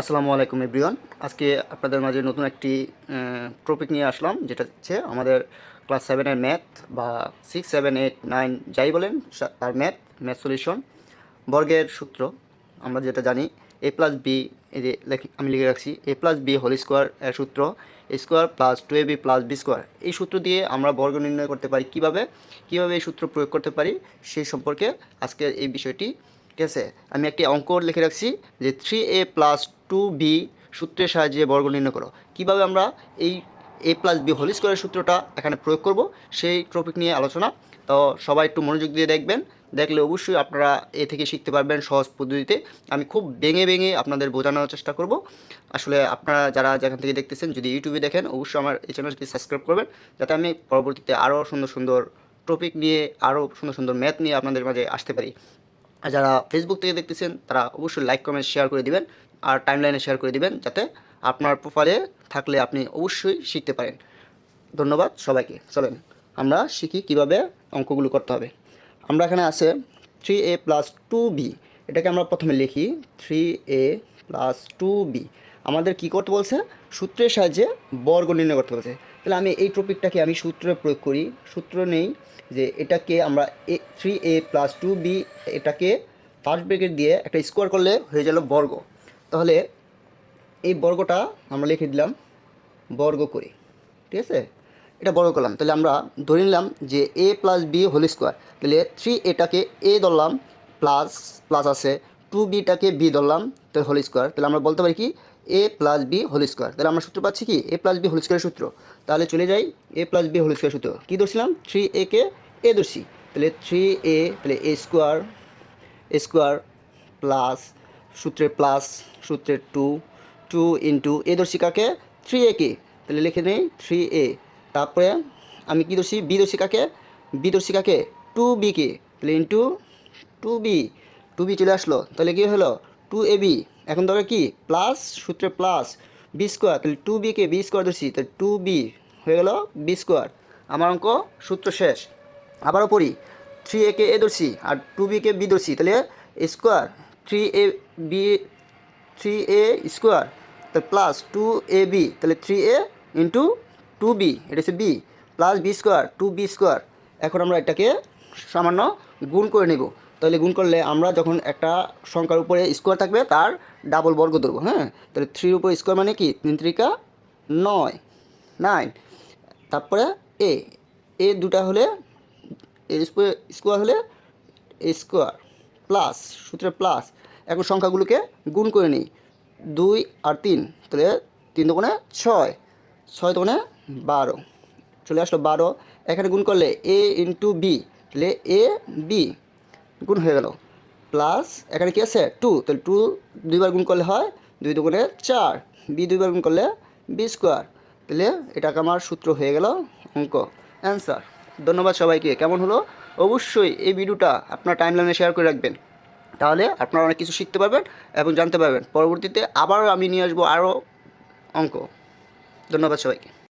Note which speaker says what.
Speaker 1: আসসালামু আলাইকুম, এভরিওয়ান। আজকে আপনাদের মাঝে নতুন একটি টপিক নিয়ে আসলাম, যেটা হচ্ছে আমাদের ক্লাস সেভেনের ম্যাথ বা সিক্স সেভেন এইট নাইন যাই বলেন তার ম্যাথ ম্যাথ সলিউশন বর্গের সূত্র। আমরা যেটা জানি এ প্লাস বি এই যে আমি লিখে রাখছি A plus B whole square এর সূত্র A square plus two A B plus B square এই সূত্র দিয়ে আমরা বর্গ নির্ণয় করতে পারি কীভাবে কীভাবে এই সূত্র প্রয়োগ করতে পারি, সেই সম্পর্কে আজকে এই বিষয়টি ঠিক আছে? আমি একটি অঙ্ক লিখে রাখছি যে three A plus two B সূত্রের সাহায্যে বর্গ নির্ণয় করো। কীভাবে আমরা এই এ প্লাস বি হোল স্কোয়ারের সূত্রটা এখানে প্রয়োগ করব, সেই টপিক নিয়ে আলোচনা। তো সবাই একটু মনোযোগ দিয়ে দেখবেন। দেখলে অবশ্যই আপনারা এ থেকে শিখতে পারবেন সহজ পদ্ধতিতে। আমি খুব ভেঙে ভেঙে আপনাদের বোঝানোর চেষ্টা করব। আসলে আপনারা যারা যেখান থেকে দেখতেছেন, যদি ইউটিউবে দেখেন, অবশ্যই আমার এই চ্যানেলটি সাবস্ক্রাইব করবেন। যাতে আমি পরবর্তীতে আরও সুন্দর সুন্দর টপিক নিয়ে, আরও সুন্দর সুন্দর ম্যাথ নিয়ে আপনাদের মাঝে আসতে পারি। আর যারা ফেসবুক থেকে দেখতেছেন, তারা অবশ্যই লাইক কমেন্ট শেয়ার করে দিবেন আর টাইমলাইনে শেয়ার করে দিবেন যাতে আপনার প্রোফাইলে থাকলে আপনি অবশ্যই শিখতে পারেন। ধন্যবাদ সবাইকে। চলেন, আমরা শিখি কীভাবে অঙ্কগুলো করতে হবে। আমরা এখানে আছে three A plus two B এটাকে আমরা প্রথমে লিখি three A plus two B আমাদের কী করতে বলছে? সূত্রের সাহায্যে বর্গ নির্ণয় করতে বলছে। তাহলে আমি এই টপিকটাকে আমি সূত্রে প্রয়োগ করি। সূত্র নেই যে এটাকে আমরা এ three A plus two B এটাকে ফার্স্ট ব্রেকেট দিয়ে একটা স্কোয়ার করলে হয়ে গেল বর্গ। তাহলে এই বর্গটা আমরা লিখে দিলাম বর্গ করি। ঠিক আছে? এটা বর্গ করলাম। তাহলে আমরা ধরে নিলাম যে A plus B whole square তাহলে থ্রি এটাকে এ ধরলাম প্লাস প্লাস আছে। টু বিটাকে বি ধরলাম, তাহলে হোল স্কোয়ার তাহলে আমরা বলতে পারি কি? A plus B whole square তাহলে আমরা সূত্র পাচ্ছি কি? এ প্লাস বি হোল স্কোয়ারের সূত্র। তাহলে চলে যাই A plus B whole square সূত্র। কী ধরছিলাম? থ্রি এ কে এ ধরছি। তাহলে থ্রি এ তাহলে A square A square plus সূত্রের প্লাস সূত্রের টু টু ইন্টু এ দর্শি কাকে? থ্রি এ কে। তাহলে লিখে নেই থ্রি এ তারপরে আমি কী দর্শি বি দর্শি কাকে? বি দর্শি কাকে? টু বি কে। তাহলে into two B two B চলে আসলো। তাহলে কী হলো? টু এ বি এখন দরকার কি? প্লাস সূত্রে প্লাস বি স্কোয়ার তাহলে টু বি কে বি স্কোয়ার দর্শি তাহলে টু বি হয়ে গেল বি স্কোয়ার আমার অঙ্ক সূত্র শেষ। আবারও পড়ি থ্রি এ কে এ ধরছি আর টু বি কে বি ধরছি, তাহলে square three A B three A square তাহলে প্লাস টু এ বি তাহলে three A into two B এটা হচ্ছে B plus B square two B square এখন আমরা এটাকে সামান্য গুণ করে নেব। তাহলে গুণ করলে আমরা যখন একটা সংখ্যার উপরে স্কোয়ার থাকবে, তার ডাবল বর্গ ধরবো হ্যাঁ? তাহলে থ্রির উপর স্কোয়ার মানে কি? তিন ত্রিকা নয় নাইন তারপরে এ এ দুটা হলে স্কোয়ার হলে এ স্কোয়ার প্লাস সূত্রে প্লাস এখন সংখ্যাগুলোকে গুণ করে নিই। দুই আর তিন, তাহলে তিন দোকানে ছয় ছয় দোকানে বারো। চলে আসলো বারো। এখানে গুণ করলে এ ইন্টু বি তাহলে এ বি গুণ হয়ে গেল। প্লাস এখানে কি আছে? টু। তাহলে টু দুইবার গুণ করলে হয় দুই দুগুণে চার। বি দুইবার গুণ করলে বি স্কোয়ার। তাহলে এটাকে আমার সূত্র হয়ে গেল অঙ্ক। অ্যান্সার। ধন্যবাদ সবাইকে। কেমন হলো? অবশ্যই এই ভিডিওটা আপনার টাইমলাইনে শেয়ার করে রাখবেন। তাহলে আপনারা অনেক কিছু শিখতে পারবেন এবং জানতে পারবেন। পরবর্তীতে আবার আমি নিয়ে আসব আরও অঙ্ক। ধন্যবাদ সবাইকে।